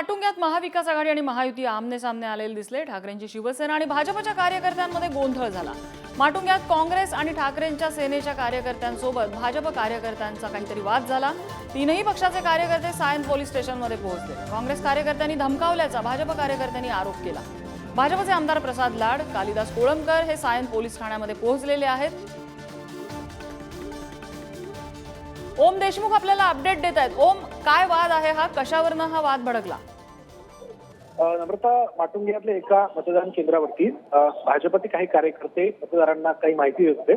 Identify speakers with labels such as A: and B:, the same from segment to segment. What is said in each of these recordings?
A: माटुंग्यात महाविकास आघाडी आणि महायुती आमने सामने आलेले दिसले. ठाकरेंची शिवसेना आणि भाजपच्या कार्यकर्त्यांमध्ये गोंधळ झाला. माटुंग्यात काँग्रेस आणि ठाकरेंच्या सेनेच्या कार्यकर्त्यांसोबत भाजप कार्यकर्त्यांचा काहीतरी वाद झाला. तीनही पक्षाचे कार्यकर्ते सायन पोलीस स्टेशनमध्ये पोहोचले. काँग्रेस कार्यकर्त्यांनी धमकावल्याचा भाजप कार्यकर्त्यांनी आरोप केला. भाजपचे आमदार प्रसाद लाड कालिदास कोळंबकर हे सायन पोलीस ठाण्यामध्ये पोहोचलेले आहेत. ओम देशमुख आपल्याला अपडेट देत आहेत ओम काय वाद आहे हा? कशावरनं हा वाद भडकला?
B: नम्रता माटुंग्यातल्या एका मतदान केंद्रावरती भाजपचे काही कार्यकर्ते मतदारांना काही माहिती देत होते.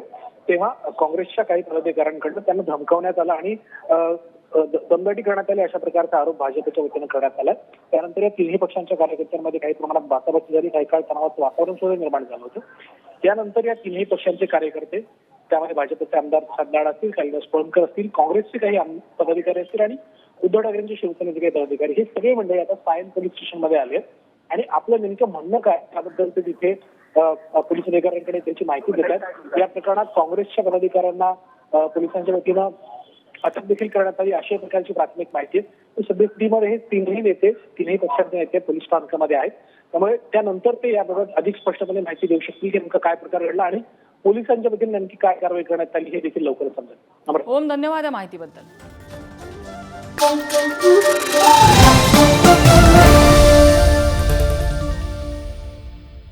B: तेव्हा काँग्रेसच्या काही पदाधिकाऱ्यांकडनं त्यांना धमकावण्यात आलं आणि दमदाटी करण्यात आली अशा प्रकारचा आरोप भाजपच्या वतीनं करण्यात आला. त्यानंतर या तिन्ही पक्षांच्या कार्यकर्त्यांमध्ये काही प्रमाणात बाचाबाची झाली. काही काळ तणावाचं वातावरण सुद्धा निर्माण झालं होतं. त्यानंतर या तिन्ही पक्षांचे कार्यकर्ते त्यामध्ये भाजपचे आमदार साधनाड असतील कैलास कोळंबकर असतील काँग्रेसचे काही पदाधिकारी असतील आणि उद्धव ठाकरेंचे शिवसेनेचे काही पदाधिकारी हे सगळे मंडळी आता सायन पोलीस स्टेशनमध्ये आले आणि आपलं नेमकं म्हणणं काय त्याबद्दल ते तिथे पोलीस अधिकाऱ्यांकडे त्याची माहिती देतात या प्रकरणात काँग्रेसच्या पदाधिकाऱ्यांना पोलिसांच्या वतीनं अटक देखील करण्यात आली. अशा प्रकारची प्राथमिक माहिती आहे सद्यस्थितीमध्ये हे तीनही नेते तीनही पक्षांचे नेते पोलीस स्थानकामध्ये आहेत. त्यामुळे त्यानंतर ते याबाबत अधिक स्पष्टपणे माहिती देऊ शकतील की नेमकं काय प्रकार घडला आणि पोलिसांच्या वतीने नेमकी काय कारवाई करण्यात आली हे देखील लवकरच समजेल.
A: ओम धन्यवाद या माहितीबद्दल.